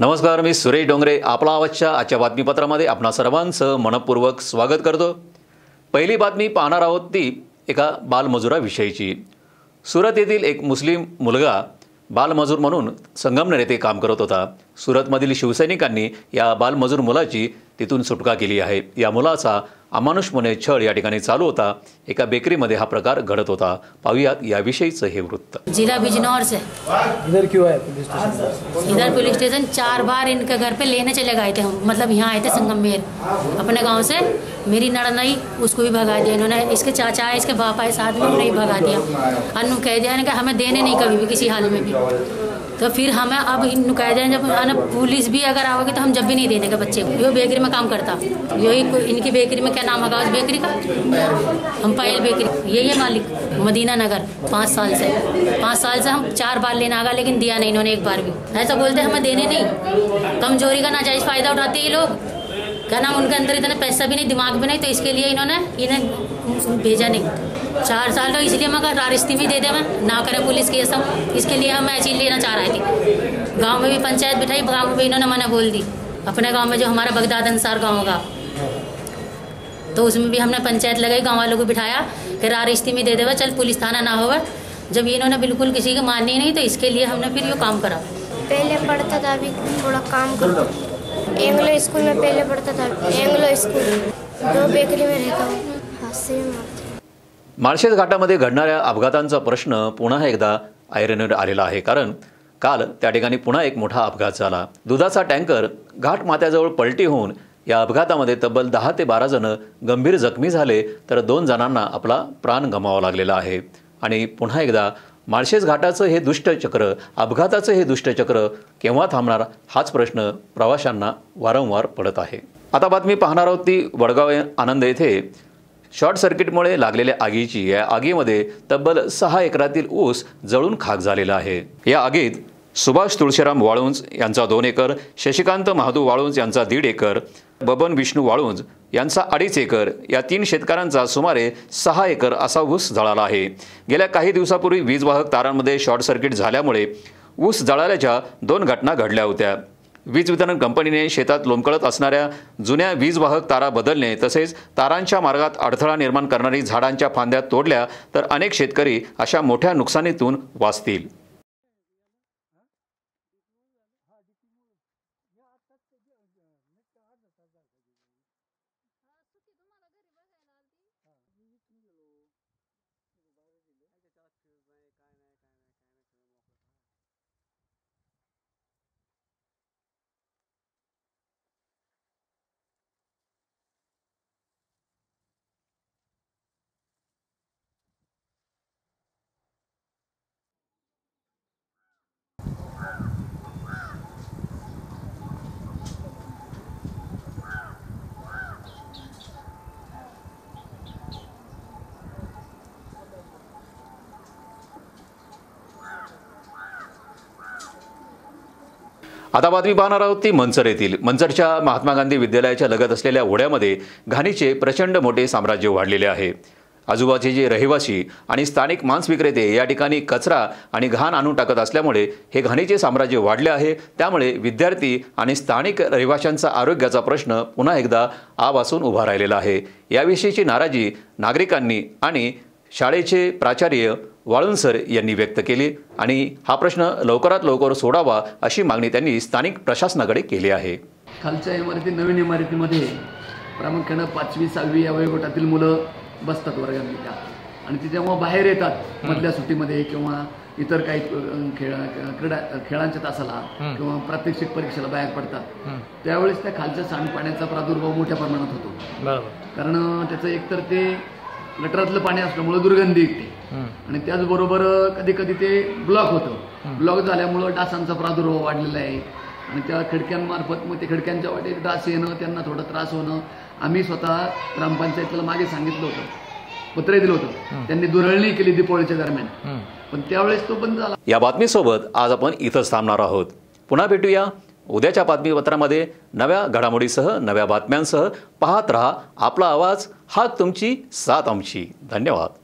नमस्कार मी सुरेश डोंगरे आपला आवाजच्या आजच्या बातमीपत्रामध्ये आपणा सर्वांचं मनपूर्वक स्वागत करतो. पहिली बातमी पाहणार आहोत ती एका बालमजुराविषयीची. सुरत येथील एक मुस्लिम मुलगा बालमजूर म्हणून संगमनेर येथे काम करत होता. सुरतमधील शिवसैनिकांनी या बालमजूर मुलाची तिथून सुटका केली आहे. या मुलाचा अमानुषपणे छळ या ठिकाणी चालू होता. एका बेकरीमध्ये हा प्रकार घडत होता. पाहूयात याविषयीचं हे वृत्त. जिला बिजनौर से इधर क्यों आए पुलिस स्टेशन इधर पुलिस स्टेशन चार बार इनके घर पे लेने चले गए थे हम. मतलब यहाँ आए थे संगमेर अपने गाँव से मेरी नड़नई उसको भी भगा दिया इन्होंने. इसके चाचा है इसके बाप आए साथ में उन्हें भगा दिया. अन्नू कह दिया इन्हें कि हमें देने नहीं कभी भी किसी हाल में भी. तो फिर हमें अब इन्नू कह जब पुलिस भी अगर आओगे तो हम जब भी नहीं दे देंगे बच्चे को। यो बेकरी में काम करता। यही इनकी बेकरी में क्या नाम होगा उस बेकरी का? हम पायल बेकरी। यही है मालिक, मदीना नगर, पाँच साल से। पाँच साल से हम चार बार लेने आगा, लेकिन दिया नहीं इन्होंने एक बार भी। ऐसा बोलते हमें देने नहीं। कमज़ोरी का नाजायज फ़ायदा उठाते ये लोग। क्या नाम, उनके अंदर इतना पैसा भी नहीं, दिमाग भी नहीं तो इसके लिए इन्होंने, इन्हें भेजा नहीं। चार साल तो इसलिए मैं रारिस्ती में दे दे मैं। ना करे पुलिस केस हम। इसके लिए हम ऐसी लेना चाह रहे थे। गाँव में भी पंचायत बिठाई, गाँव में भी इन्होंने मना बोल दी। अपने गाँव में जो हमारा बगदाद अंसार गाँव होगा। तो उसमें भी हमने पंचायत लगाई, गाँव वालों को बिठाया। कि रारिस्ती में दे देवा, चल पुलिस थाना ना होगा। जब इन्होंने बिल्कुल किसी की माननी नहीं तो इसके लिए हमने फिर ये काम करा। पहले पढ़ता था अभी थोड़ा काम करता हूँ एंग्लो स्कूल में पहले पढ़ता था। एंग्लो स्कूल, दो बेकरी में रहता हैं। माळशेज घाटामध्ये घडणाऱ्या अपघातांचा प्रश्न पुन्हा एकदा ऐरणीवर आलेला आहे. कारण काल त्या ठिकाणी पुन्हा एक मोठा अपघात झाला. दुधाचा टँकर घाट माथ्याजवळ पलटी होऊन या अपघातामध्ये तब्बल दहा ते बारा जण गंभीर जखमी झाले तर दोन जणांना आपला प्राण गमावा लागलेला आहे. आणि पुन्हा एकदा माळशेज घाटाचं हे दुष्टचक्र अपघाताचं हे दुष्टचक्र केव्हा थांबणार हाच प्रश्न प्रवाशांना वारंवार पडत आहे. आता बातमी पाहणार आहोत ती वडगाव आनंद येथे. शॉर्ट सर्किटमुळे लागलेल्या आगीची या आगीमध्ये तब्बल सहा एकरातील ऊस जळून खाक झालेला आहे. या आगीत सुभाष तुळशीराम वाळुंज यांचा दोन एकर शशिकांत महादू वाळुंज यांचा दीड एकर बबन विष्णू वाळुंज यांचा अडीच एकर या तीन शेतकऱ्यांचा सुमारे सहा एकर असा ऊस जळाला आहे. गेल्या काही दिवसापूर्वी वीजवाहक तारांमध्ये शॉर्ट सर्किट झाल्यामुळे ऊस जळाल्याच्या दोन घटना घडल्या होत्या. वीज वितरण कंपनीने शेतात लोंबकळत असणाऱ्या जुन्या वीजवाहक तारा बदलणे तसेच तारांच्या मार्गात अडथळा निर्माण करणारी झाडांच्या फांद्या तोडल्या तर अनेक शेतकरी अशा मोठ्या नुकसानीतून वाचतील. आता बातमी पाहणार आहोत ती मंचर येथील मंचरच्या महात्मा गांधी विद्यालयाच्या लगत असलेल्या ओढ्यामध्ये घाणीचे प्रचंड मोठे साम्राज्य वाढलेले आहे. आजूबाजूचे रहिवासी आणि स्थानिक मांस विक्रेते या ठिकाणी कचरा आणि घाण आणून टाकत असल्यामुळे हे घाणीचे साम्राज्य वाढले आहे. त्यामुळे विद्यार्थी आणि स्थानिक रहिवाशांचा आरोग्याचा प्रश्न पुन्हा एकदा आवासून उभा राहिलेला आहे. याविषयीची नाराजी नागरिकांनी आणि शाळेचे प्राचार्य वाळुंज सर यांनी व्यक्त केली आणि हा प्रश्न लवकरात लवकर सोडावा अशी मागणी त्यांनी स्थानिक प्रशासनाकडे केली आहे. खालच्या इमारती नवीन इमारतीमध्ये प्रामुख्यानं पाचवी सहावी या वयोगटातील मुलं बसतात वर्गातली त्या. आणि ते जेव्हा बाहेर येतात मधल्या सुट्टीमध्ये किंवा इतर काही खेळ क्रीडा खेळांच्या तासाला किंवा प्रात्यक्षिक परीक्षेला बाहेर पडतात त्यावेळेस त्या खालच्या सांडपाण्याचा प्रादुर्भाव मोठ्या प्रमाणात होतो. कारण त्याचं एकतर ते गटरातलं पाणी असल्यामुळं दुर्गंधी येते. आणि त्याचबरोबर कधी कधी ते ब्लॉक होतं. ब्लॉक झाल्यामुळं डासांचा प्रादुर्भाव वाढलेला आहे. आणि त्या खिडक्यांमार्फत मग ते खिडक्यांच्या वाटेत डास येणं त्यांना थोडा त्रास होणं. आम्ही स्वतः ग्रामपंचायतीला मागे सांगितलं होतं. पत्र दिलं होतं. त्यांनी दुरळणी केली दीपावलीच्या दरम्यान. पण त्यावेळेस तो बंद झाला. या बातमीसोबत आज आपण इथंच थांबणार आहोत. पुन्हा भेटूया. उद्याच्या बातमीपत्रामध्ये नव्या घडामोडीसह नव्या बातम्यांसह पाहत रहा आपला आवाज हा तुमची साथ आमची धन्यवाद.